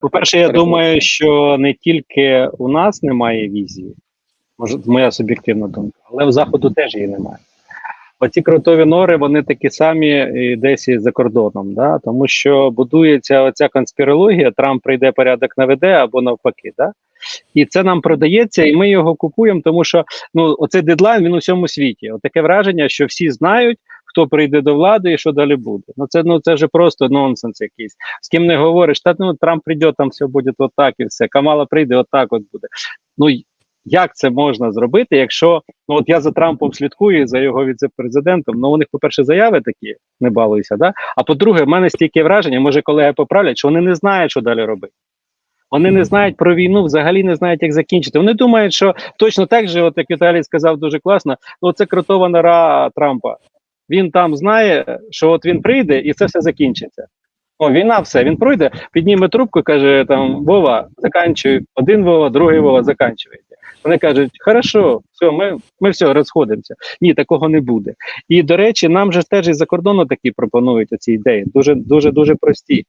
По-перше, я думаю, що не тільки у нас немає візії, може, моя суб'єктивна думка, але в Заходу теж її немає. Оці кротові нори, вони такі самі і десь і за кордоном, да? тому що будується оця конспірологія, Трамп прийде порядок наведе або навпаки. Да? І це нам продається, і ми його купуємо, тому що ну, оцей дедлайн він у всьому світі. От таке враження, що всі знають, хто прийде до влади і що далі буде. Ну це ну це вже просто нонсенс якийсь. З ким не говориш, та ну Трамп прийде, там все буде отак і все. Камала прийде, отак от буде. Ну як це можна зробити, якщо ну от я за Трампом слідкую за його віце-президентом, ну у них, по-перше, заяви такі, не балуюся, да? А по-друге, в мене стільки враження, може колеги поправлять, що вони не знають, що далі робити. Вони не знають про війну, взагалі не знають, як закінчити. Вони думають, що точно так же, от як Віталій сказав дуже класно, ну це кротова нора Трампа. Він там знає, що от він прийде і це все закінчиться. О, війна, все, він пройде, підніме трубку, каже там Вова, заканчуй. Один Вова, другий Вова, заканчуєте. Вони кажуть, хорошо, все, ми ми все розходимося. Ні, такого не буде. І до речі, нам же теж із за кордону такі пропонують ці ідеї. Дуже дуже дуже прості.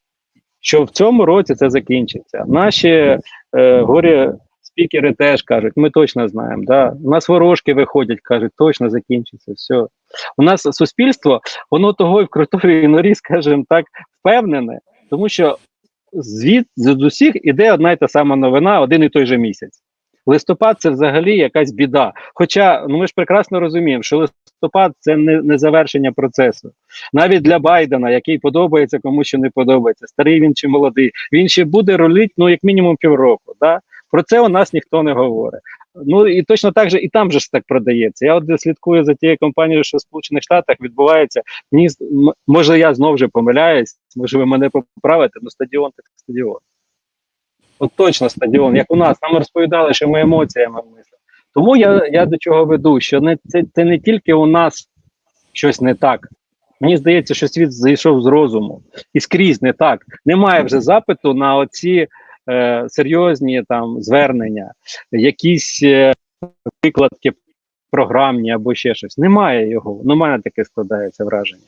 Що в цьому році це закінчиться. Наші е, горі спікери теж кажуть, ми точно знаємо. Да? У нас ворожки виходять, кажуть, точно закінчиться. все. У нас суспільство, воно того і в крутовій норі, скажімо так, впевнене, тому що звід з усіх іде одна й та сама новина, один і той же місяць. Листопад це взагалі якась біда. Хоча ну ми ж прекрасно розуміємо, що листопад це не, не завершення процесу. Навіть для Байдена, який подобається, кому що не подобається, старий він чи молодий, він ще буде ролить ну як мінімум півроку. Да? Про це у нас ніхто не говорить. Ну і точно так же і там же ж так продається. Я от слідкую за тією компанією, що в Сполучених Штатах відбувається. Ні, може я знову вже помиляюсь, може ви мене поправите, але стадіон так стадіон. От точно стадіон, як у нас, нам розповідали, що ми емоціями мислимо. Тому я я до чого веду, що не це, це не тільки у нас щось не так. Мені здається, що світ зайшов з розуму і скрізь не так. Немає вже запиту на оці е, серйозні там звернення, якісь е, викладки програмні або ще щось. Немає його. Ну, мене таке складається враження.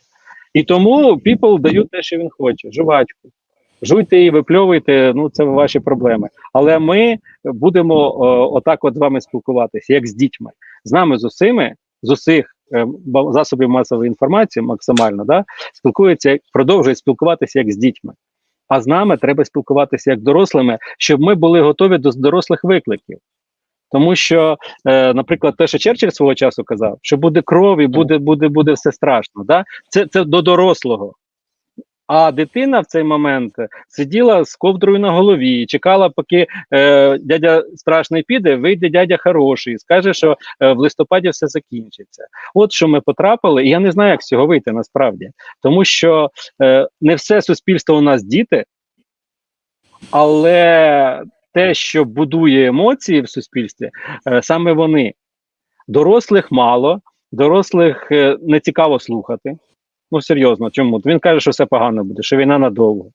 І тому people дають те, що він хоче, жувачку. Жуйте і випльовуйте, ну це ваші проблеми. Але ми будемо о, отак от з вами спілкуватися, як з дітьми. З нами з усіми, з усіх е, засобів масової інформації, максимально да, спілкуються, продовжують спілкуватися як з дітьми. А з нами треба спілкуватися як дорослими, щоб ми були готові до дорослих викликів. Тому що, е, наприклад, те, що Черчилль свого часу казав, що буде кров і буде буде, буде все страшно. Да? Це це до дорослого. А дитина в цей момент сиділа з ковдрою на голові, чекала, поки е, дядя страшний піде, вийде дядя хороший, скаже, що е, в листопаді все закінчиться. От що ми потрапили, і я не знаю, як з цього вийти насправді, тому що е, не все суспільство у нас діти, але те, що будує емоції в суспільстві, е, саме вони дорослих мало, дорослих е, не цікаво слухати. Ну серйозно, чому? Він каже, що все погано буде, що війна надовго.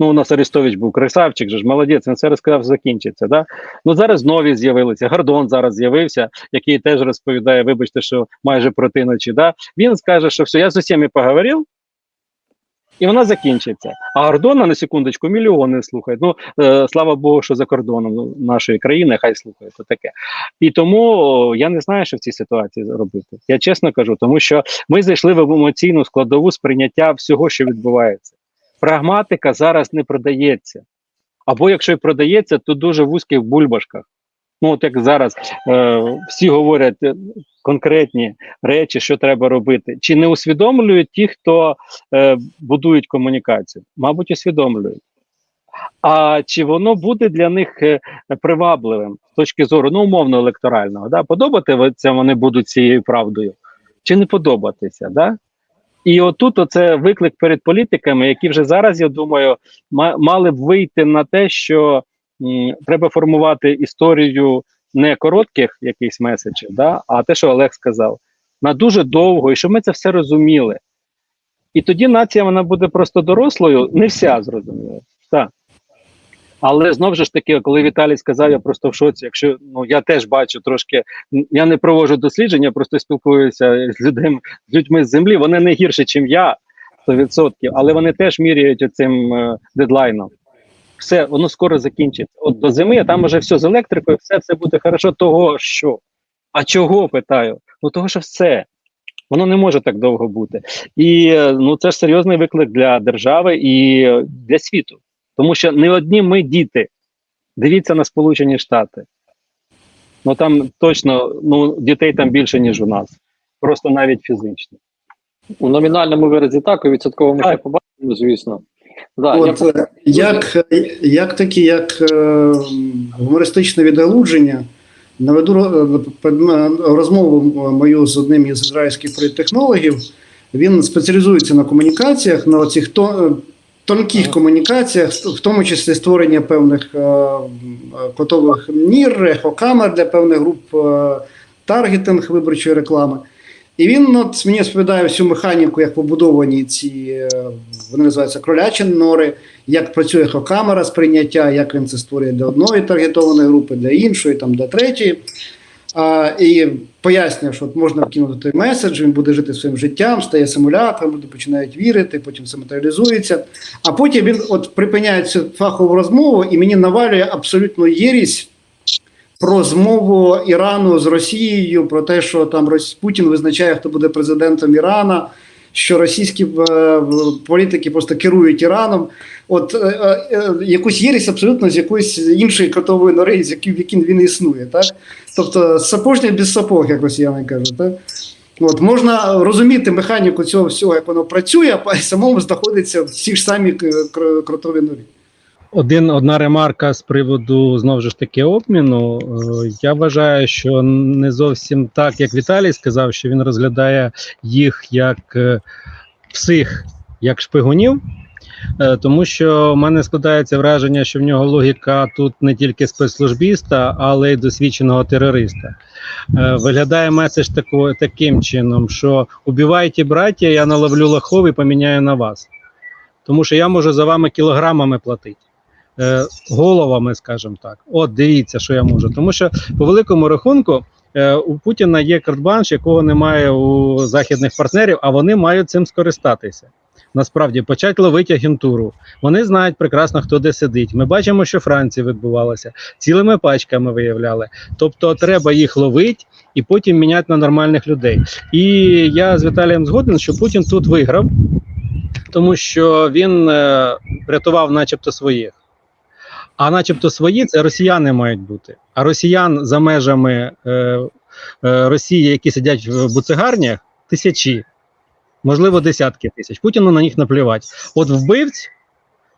Ну, у нас Арестович був красавчик, же ж молодець, він все розказав, закінчиться. Да? Ну зараз нові з'явилися. Гордон зараз з'явився, який теж розповідає, вибачте, що майже проти ночі. Да? Він скаже, що все, я з усіма поговорив, і вона закінчиться. А Гордона на секундочку мільйони слухають. Ну е, слава Богу, що за кордоном нашої країни хай слухають то таке. І тому я не знаю, що в цій ситуації робити. Я чесно кажу, тому що ми зайшли в емоційну складову сприйняття всього, що відбувається. Прагматика зараз не продається. Або якщо і продається, то дуже в вузьких бульбашках. Ну, от як зараз е, всі говорять е, конкретні речі, що треба робити, чи не усвідомлюють ті, хто е, будують комунікацію? Мабуть, усвідомлюють. А чи воно буде для них е, привабливим з точки зору ну, умовно електорального? Да? Подобатися вони будуть цією правдою, чи не подобатися? Да? І отут оце виклик перед політиками, які вже зараз, я думаю, мали б вийти на те, що треба формувати історію не коротких якихось меседжів, да, а те, що Олег сказав, на дуже довго, і щоб ми це все розуміли. І тоді нація вона буде просто дорослою, не вся зрозуміло. Так. Але знову ж таки, коли Віталій сказав, я просто в шоці, якщо ну я теж бачу трошки, я не проводжу дослідження, просто спілкуюся з людьми, з людьми з землі, вони не гірше, ніж я, 100%, але вони теж міряють оцим е, дедлайном. Все, воно скоро закінчиться. От до зими там вже все з електрикою, все, все буде хорошо. Того що? А чого питаю? Ну того, що все. Воно не може так довго бути. І е, ну це ж серйозний виклик для держави і для світу. Тому що не одні ми діти. Дивіться на Сполучені Штати. Ну там точно ну, дітей там більше, ніж у нас. Просто навіть фізично. У номінальному виразі так, у відсотковому ще побачимо, звісно. Да, От, я... е, як, як такі, як е, гумористичне відгалудження, наведу ро- розмову мою з одним із ізраїльських політтехнологів. Він спеціалізується на комунікаціях, на цих тонких комунікаціях, в тому числі створення певних е, е, котових нір, ехокамер для певних груп, е, таргетинг виборчої реклами. І він от, мені розповідає всю механіку, як побудовані ці, е, вони називаються кролячі нори, як працює ехокамера сприйняття, як він це створює для одної таргетованої групи, для іншої, там, для третьої. А, і пояснює, що от можна вкинути той меседж, він буде жити своїм життям, стає симулятором, люди починають вірити, потім це матеріалізується. А потім він от припиняє цю фахову розмову і мені навалює абсолютно єрість про змову Ірану з Росією, про те, що там Путін визначає, хто буде президентом Ірана, що російські е, політики просто керують Іраном. От е, е, якусь єрість абсолютно з якоїсь іншої котової нори, з яким, він існує. Так? Тобто сапожня без сапог, як росіяни кажуть. Так? От, можна розуміти механіку цього всього, як воно працює, а самому знаходиться в цій ж кр- кротовій норі. Один одна ремарка з приводу знову ж таки обміну. Е, Я вважаю, що не зовсім так, як Віталій сказав, що він розглядає їх як е, всіх як шпигунів. Е, Тому що в мене складається враження, що в нього логіка тут не тільки спецслужбіста, але й досвідченого терориста. Виглядає меседж тако, таким чином, що убивайте браття, я наловлю лохов і поміняю на вас. Тому що я можу за вами кілограмами платити. Е, головами, скажімо так. От дивіться, що я можу. Тому що по великому рахунку е, у Путіна є картбанш, якого немає у західних партнерів, а вони мають цим скористатися. Насправді почать ловити агентуру. Вони знають прекрасно, хто де сидить. Ми бачимо, що Франції відбувалося, цілими пачками виявляли. Тобто треба їх ловити і потім міняти на нормальних людей. І я з Віталієм згоден, що Путін тут виграв, тому що він е, начебто, своїх. А начебто свої це росіяни мають бути. А росіян за межами е, е, Росії, які сидять в буцегарнях, тисячі, можливо, десятки тисяч. Путіну на них наплівати. От вбивць.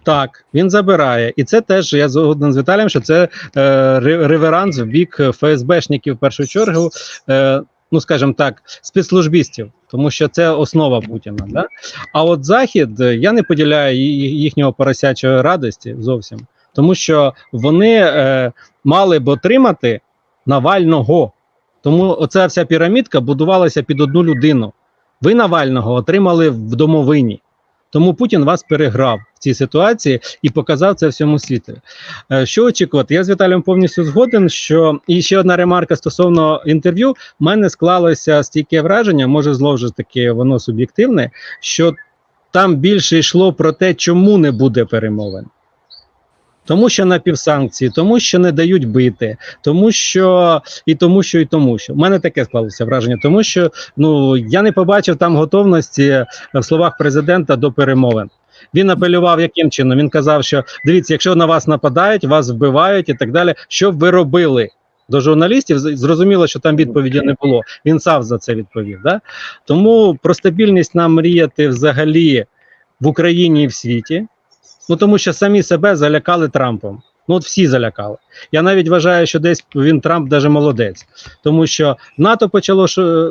Так, він забирає, і це теж я згоден з Віталієм, що це е, реверанс в бік ФСБшників в першу чергу, е, ну скажімо так, спецслужбістів, тому що це основа Путіна. Да? А от Захід, е, я не поділяю їхнього поросячої радості зовсім, тому що вони е, мали б отримати Навального. Тому оця вся пірамідка будувалася під одну людину. Ви Навального отримали в домовині. Тому Путін вас переграв в цій ситуації і показав це всьому світу. Е, Що очікувати? Я з Віталієм повністю згоден. Що і ще одна ремарка стосовно інтерв'ю. В мене склалося стійке враження, може знову ж таки воно суб'єктивне, що там більше йшло про те, чому не буде перемовин. Тому що напівсанкції, тому що не дають бити, тому що і тому, що і тому, що У мене таке склалося враження, тому що ну я не побачив там готовності в словах президента до перемовин. Він апелював яким чином? Він казав, що дивіться, якщо на вас нападають, вас вбивають і так далі. Що б ви робили? До журналістів зрозуміло, що там відповіді не було. Він сам за це відповів. Да? Тому про стабільність нам мріяти взагалі в Україні і в світі. Ну тому що самі себе залякали Трампом. Ну от всі залякали. Я навіть вважаю, що десь він Трамп даже молодець, тому що НАТО почало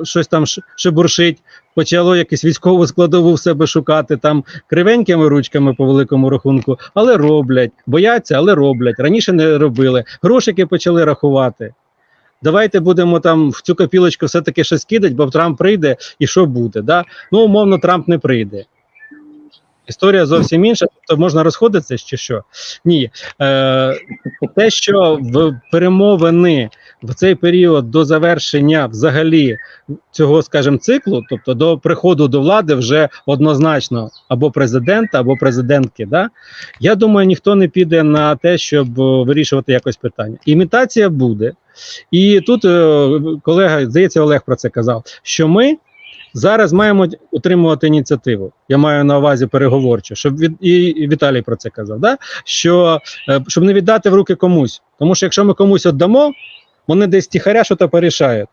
щось там шебуршить, почало якусь військову складову в себе шукати там кривенькими ручками по великому рахунку, але роблять, бояться, але роблять. Раніше не робили. Грошики почали рахувати. Давайте будемо там в цю копілочку все-таки щось кидати, бо Трамп прийде і що буде. Да? Ну, умовно, Трамп не прийде. Історія зовсім інша. Тобто можна розходитися чи що? Ні. Е, те, що в перемовини в цей період до завершення взагалі цього, скажімо, циклу, тобто до приходу до влади, вже однозначно або президента, або президентки. Да? Я думаю, ніхто не піде на те, щоб е, вирішувати якось питання. Імітація буде. І тут е, колега, здається, Олег про це казав, що ми. Зараз маємо утримувати ініціативу. Я маю на увазі переговорчу, щоб від і Віталій про це казав. Да? Що е, щоб не віддати в руки комусь. Тому що якщо ми комусь віддамо, вони десь тихаря щось порішають.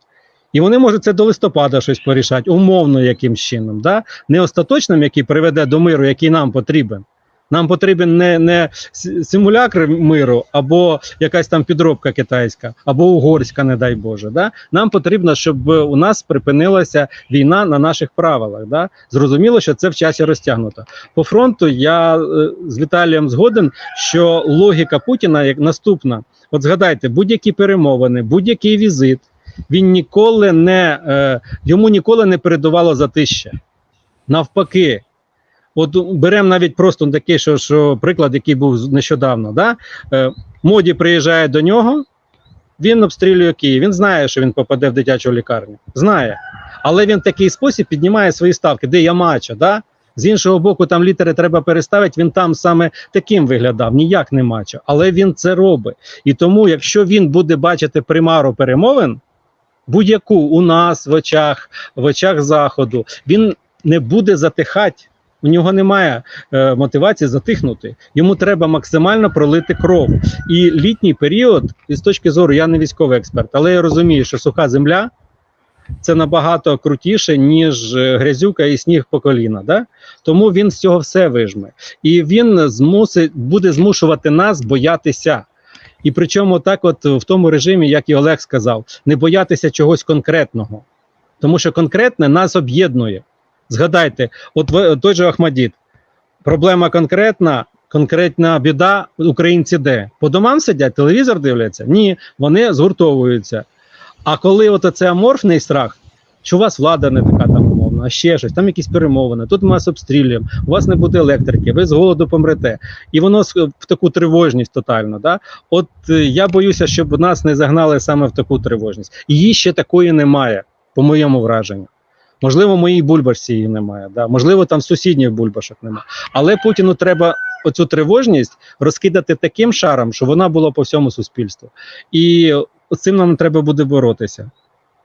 І вони можуть це до листопада щось порішати, умовно яким чином, да? не остаточним, який приведе до миру, який нам потрібен. Нам потрібен не, не симулякр миру, або якась там підробка китайська, або угорська, не дай Боже. Да? Нам потрібно, щоб у нас припинилася війна на наших правилах. Да? Зрозуміло, що це в часі розтягнуто. По фронту я е, з Віталієм згоден, що логіка Путіна як наступна: от згадайте, будь-які перемовини, будь-який візит, він ніколи не е, йому ніколи не передувало затища. Навпаки. От беремо навіть просто такий, що, що приклад, який був нещодавно. Да? Е, Моді приїжджає до нього, він обстрілює Київ. Він знає, що він попаде в дитячу лікарню. Знає. Але він в такий спосіб піднімає свої ставки, де Ямачо, да? З іншого боку, там літери треба переставити. Він там саме таким виглядав, ніяк не мачо. Але він це робить. І тому, якщо він буде бачити примару перемовин, будь-яку у нас в очах, в очах заходу, він не буде затихати. У нього немає е, мотивації затихнути. Йому треба максимально пролити кров. І літній період, з точки зору, я не військовий експерт, але я розумію, що суха земля це набагато крутіше, ніж е, грязюка і сніг по коліна. Да? Тому він з цього все вижме. І він змусить, буде змушувати нас боятися. І причому так, от в тому режимі, як і Олег сказав, не боятися чогось конкретного. Тому що конкретне нас об'єднує. Згадайте, от ви- той же Ахмадіт. Проблема конкретна, конкретна біда. Українці де? По домам сидять, телевізор дивляться? Ні, вони згуртовуються. А коли от це аморфний страх, що у вас влада не така там умовна, а ще щось, там якісь перемовини, тут ми вас обстрілюємо, у вас не буде електрики, ви з голоду помрете. І воно в таку тривожність тотально. Да? От е, я боюся, щоб нас не загнали саме в таку тривожність. Її ще такої немає, по моєму враженню. Можливо, моїй бульбашці її немає. Да? Можливо, там сусідніх бульбашок немає. Але Путіну треба оцю тривожність розкидати таким шаром, щоб вона була по всьому суспільству. І з цим нам треба буде боротися.